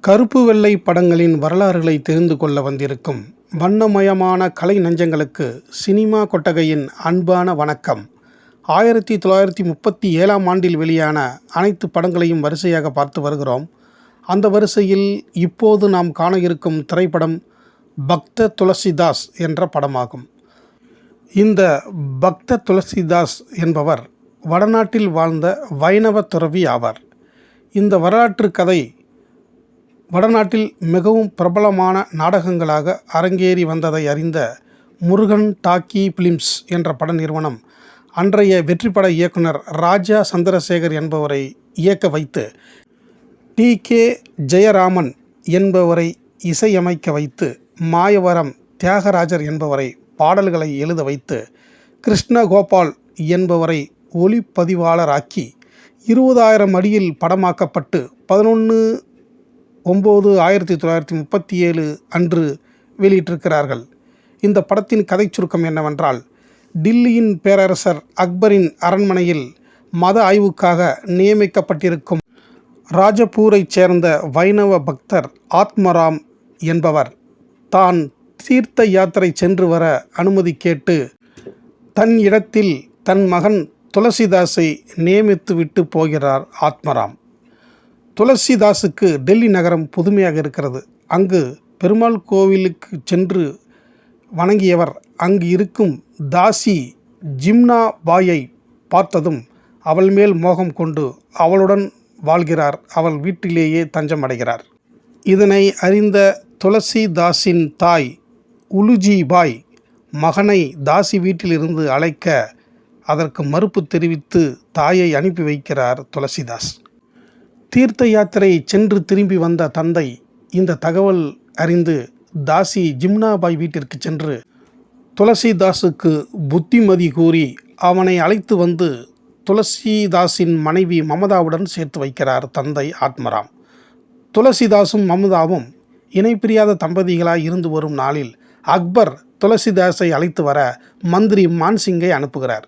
கருப்பு வெள்ளை படங்களின் வரலாறுகளை தெரிந்து கொள்ள வந்திருக்கும் வண்ணமயமான கலை நெஞ்சங்களுக்கு சினிமா கொட்டகையின் அன்பான வணக்கம். ஆயிரத்தி தொள்ளாயிரத்தி முப்பத்தி ஏழாம் ஆண்டில் வெளியான அனைத்து படங்களையும் வரிசையாக பார்த்து வருகிறோம். அந்த வரிசையில் இப்போது நாம் காண இருக்கும் திரைப்படம் பக்த துளசிதாஸ் என்ற படமாகும். இந்த பக்த துளசிதாஸ் என்பவர் வடநாட்டில் வாழ்ந்த வைணவ துறவி ஆவார். இந்த வரலாற்று கதை வடநாட்டில் மிகவும் பிரபலமான நாடகங்களாக அரங்கேறி வந்ததை அறிந்த முருகன் டாக்கி பிலிம்ஸ் என்ற பட நிறுவனம் அன்றைய வெற்றிப்பட இயக்குனர் ராஜா சந்திரசேகர் என்பவரை இயக்க வைத்து டி கே ஜெயராமன் என்பவரை இசையமைக்க வைத்து மாயவரம் தியாகராஜர் என்பவரை பாடல்களை எழுத வைத்து கிருஷ்ணகோபால் என்பவரை ஒளிப்பதிவாளராக்கி இருபதாயிரம் அடியில் படமாக்கப்பட்டு பதினொன்று ஒம்பது ஆயிரத்தி தொள்ளாயிரத்தி முப்பத்தி ஏழு அன்று வெளியிட்டிருக்கிறார்கள். இந்த படத்தின் கதை சுருக்கம் என்னவென்றால் டில்லியின் பேரரசர் அக்பரின் அரண்மனையில் மத ஆய்வுக்காக நியமிக்கப்பட்டிருக்கும் ராஜபூரைச் சேர்ந்த வைணவ பக்தர் ஆத்மராம் என்பவர் தான் தீர்த்த யாத்திரை சென்று வர அனுமதி கேட்டு தன் இடத்தில் தன் மகன் துளசிதாஸை நியமித்து விட்டு போகிறார் ஆத்மராம். துளசிதாஸுக்கு டெல்லி நகரம் புதுமையாக இருக்கிறது. அங்கு பெருமாள் கோவிலுக்கு சென்று வணங்கியவர் அங்கு இருக்கும் தாசி ஜிம்னா பாயை பார்த்ததும் அவள் மேல் மோகம் கொண்டு அவளுடன் வாழ்கிறார். அவள் வீட்டிலேயே தஞ்சம் அடைகிறார். இதனை அறிந்த துளசிதாஸின் தாய் உலுஜி பாய் மகனை தாசி வீட்டிலிருந்து அழைக்க அதற்கு மறுப்பு தெரிவித்து தாயை அனுப்பி வைக்கிறார் துளசிதாஸ். தீர்த்த யாத்திரை சென்று திரும்பி வந்த தந்தை இந்த தகவல் அறிந்து தாசி ஜிம்னாபாய் வீட்டிற்கு சென்று துளசிதாஸுக்கு புத்திமதி கூறி அவனை அழைத்து வந்து துளசிதாஸின் மனைவி மமதாவுடன் சேர்த்து வைக்கிறார் தந்தை ஆத்மராம். துளசிதாஸும் மமதாவும் இணைப்பிரியாத தம்பதிகளாக தம்பதிகளாய் இருந்து வரும் நாளில் அக்பர் துளசிதாஸை அழைத்து வர மந்திரி மான்சிங்கை அனுப்புகிறார்.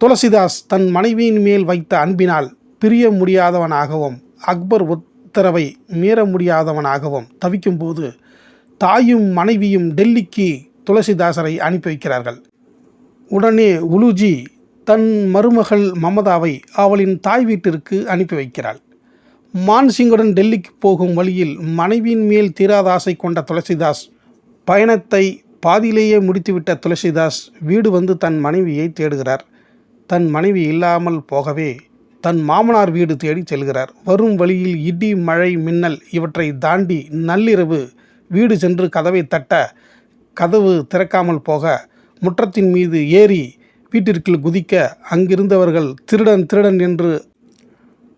துளசிதாஸ் தன் மனைவியின் மேல் வைத்த அன்பினால் பிரிய முடியாதவனாகவும் அக்பர் உத்தரவை மீற முடியாதவனாகவும் தவிக்கும்போது தாயும் மனைவியும் டெல்லிக்கு துளசிதாசரை அனுப்பி வைக்கிறார்கள். உடனே உலுஜி தன் மருமகள் மமதாவை அவளின் தாய் வீட்டிற்கு அனுப்பி வைக்கிறாள். மான்சிங்குடன் டெல்லிக்கு போகும் வழியில் மனைவியின் மேல் தீராத ஆசை கொண்ட துளசிதாஸ் பயணத்தை பாதியிலேயே முடித்துவிட்ட துளசிதாஸ் வீடு வந்து தன் மனைவியை தேடுகிறார். தன் மனைவி இல்லாமல் போகவே தன் மாமனார் வீடு தேடி செல்கிறார். வரும் வழியில் இடி மழை மின்னல் இவற்றை தாண்டி நள்ளிரவு வீடு சென்று கதவை தட்ட கதவு திறக்காமல் போக முற்றத்தின் மீது ஏறி வீட்டிற்குள் குதிக்க அங்கிருந்தவர்கள் திருடன் திருடன் என்று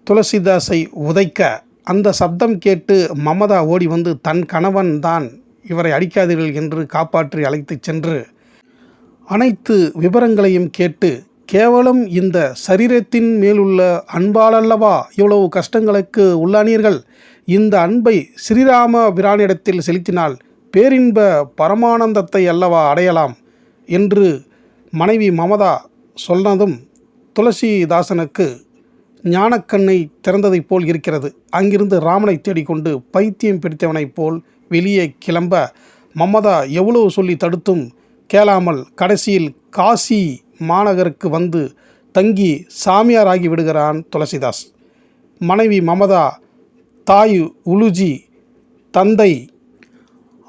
துளசிதாஸை உதைக்க அந்த சப்தம் கேட்டு மமதா ஓடி வந்து தன் கணவன் தான் இவரை அடிக்காதீர்கள் என்று காப்பாற்றி அழைத்துச் சென்று அனைத்து விவரங்களையும் கேட்டு கேவலம் இந்த சரீரத்தின் மேலுள்ள அன்பாலல்லவா? இவ்வளவு கஷ்டங்களுக்கு உள்ளானீர்கள். இந்த அன்பை ஸ்ரீராம பிரானிடத்தில் செலுத்தினால் பேரின்ப பரமானந்தத்தை அல்லவா அடையலாம்? என்று மனைவி மமதா சொன்னதும் துளசிதாசனுக்கு ஞானக்கண்ணை திறந்ததைப் போல் இருக்கிறது. அங்கிருந்து ராமனை தேடிக்கொண்டு பைத்தியம் பிடித்தவனைப் போல் வெளியே கிளம்ப மமதா எவ்வளவு சொல்லி தடுத்தும் கேளாமல் கடைசியில் காசி மாநகருக்கு வந்து தங்கி சாமியாராகி விடுகிறான் துளசிதாஸ். மனைவி மமதா தாய் உலுஜி தந்தை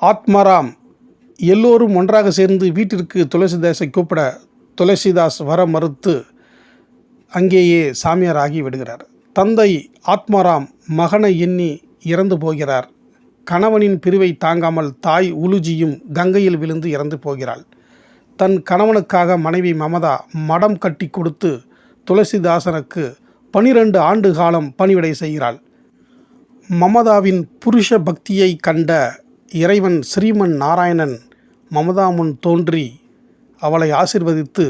ஆத்மராம் எல்லோரும் ஒன்றாக சேர்ந்து வீட்டிற்கு துளசிதாஸை கூப்பிட துளசிதாஸ் வர மறுத்து அங்கேயே சாமியாராகி விடுகிறார். தந்தை ஆத்மாராம் மகனை எண்ணி இறந்து போகிறார். கணவனின் பிரிவை தாங்காமல் தாய் உலுஜியும் கங்கையில் விழுந்து இறந்து போகிறாள். தன் கணவனுக்காக மனைவி மமதா மடம் கட்டி கொடுத்து துளசிதாசனுக்கு பனிரெண்டு ஆண்டு காலம் பணிவிடை செய்கிறாள். மமதாவின் புருஷ பக்தியை கண்ட இறைவன் ஸ்ரீமன் நாராயணன் மமதா முன் தோன்றி அவளை ஆசிர்வதித்து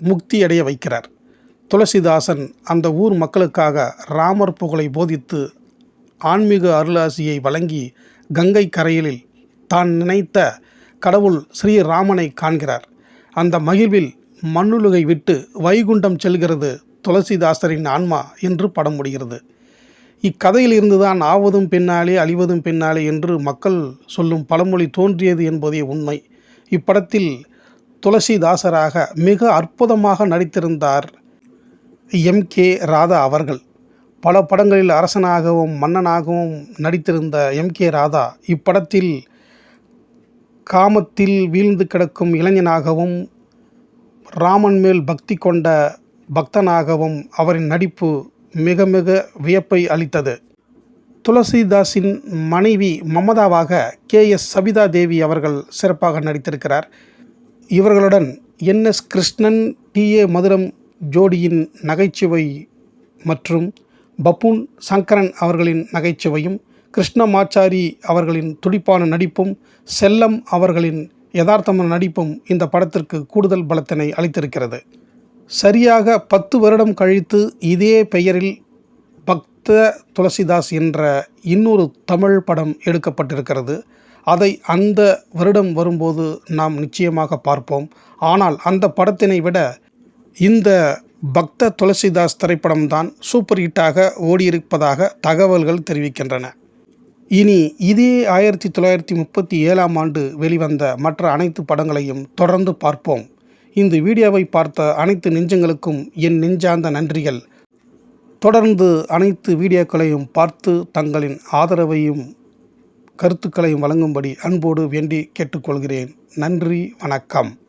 முக்தியடைய வைக்கிறார். துளசிதாசன் அந்த ஊர் மக்களுக்காக ராமர் புகழை போதித்து ஆன்மீக அருளாசியை வழங்கி கங்கை கரையிலில் தான் நினைத்த கடவுள் ஸ்ரீராமனை காண்கிறார். அந்த மகிழ்வில் மண்ணுலகை விட்டு வைகுண்டம் செல்கிறது துளசிதாசரின் ஆன்மா என்று படம் முடிகிறது. இக்கதையில் இருந்துதான் ஆவதும் பின்னாலே அழிவதும் பின்னாலே என்று மக்கள் சொல்லும் பழமொழி தோன்றியது என்பதே உண்மை. இப்படத்தில் துளசிதாசராக மிக அற்புதமாக நடித்திருந்தார் எம். கே. ராதா அவர்கள். பல படங்களில் அரசனாகவும் மன்னனாகவும் நடித்திருந்த எம். கே. ராதா இப்படத்தில் காமத்தில் வீழ்ந்து கிடக்கும் இளைஞனாகவும் ராமன் மேல் பக்தி கொண்ட பக்தனாகவும் அவரின் நடிப்பு மிக மிக வியப்பை அளித்தது. துளசிதாஸின் மனைவி மமதாவாக கே. எஸ். சபிதா தேவி அவர்கள் சிறப்பாக நடித்திருக்கிறார். இவர்களுடன் N. S. Krishnan T. A. Madhuram ஜோடியின் நகைச்சுவை மற்றும் பப்புன் சங்கரன் அவர்களின் நகைச்சுவையும் கிருஷ்ணமாச்சாரி அவர்களின் துடிப்பான நடிப்பும் செல்லம் அவர்களின் யதார்த்தமான நடிப்பும் இந்த படத்திற்கு கூடுதல் பலத்தினை அளித்திருக்கிறது. சரியாக பத்து வருடம் கழித்து இதே பெயரில் பக்த துளசிதாஸ் என்ற இன்னொரு தமிழ் படம் எடுக்கப்பட்டிருக்கிறது. அதை அந்த வருடம் வரும்போது நாம் நிச்சயமாக பார்ப்போம். ஆனால் அந்த படத்தினை விட இந்த பக்த துளசிதாஸ் திரைப்படம்தான் சூப்பர் ஹிட்டாக ஓடியிருப்பதாக தகவல்கள் தெரிவிக்கின்றன. இனி இதே ஆயிரத்தி தொள்ளாயிரத்தி முப்பத்தி ஏழாம் ஆண்டு வெளிவந்த மற்ற அனைத்து படங்களையும் தொடர்ந்து பார்ப்போம். இந்த வீடியோவை பார்த்த அனைத்து நெஞ்சங்களுக்கும் என் நெஞ்சார்ந்த நன்றிகள். தொடர்ந்து அனைத்து வீடியோக்களையும் பார்த்து தங்களின் ஆதரவையும் கருத்துக்களையும் வழங்கும்படி அன்போடு வேண்டி கேட்டுக்கொள்கிறேன். நன்றி வணக்கம்.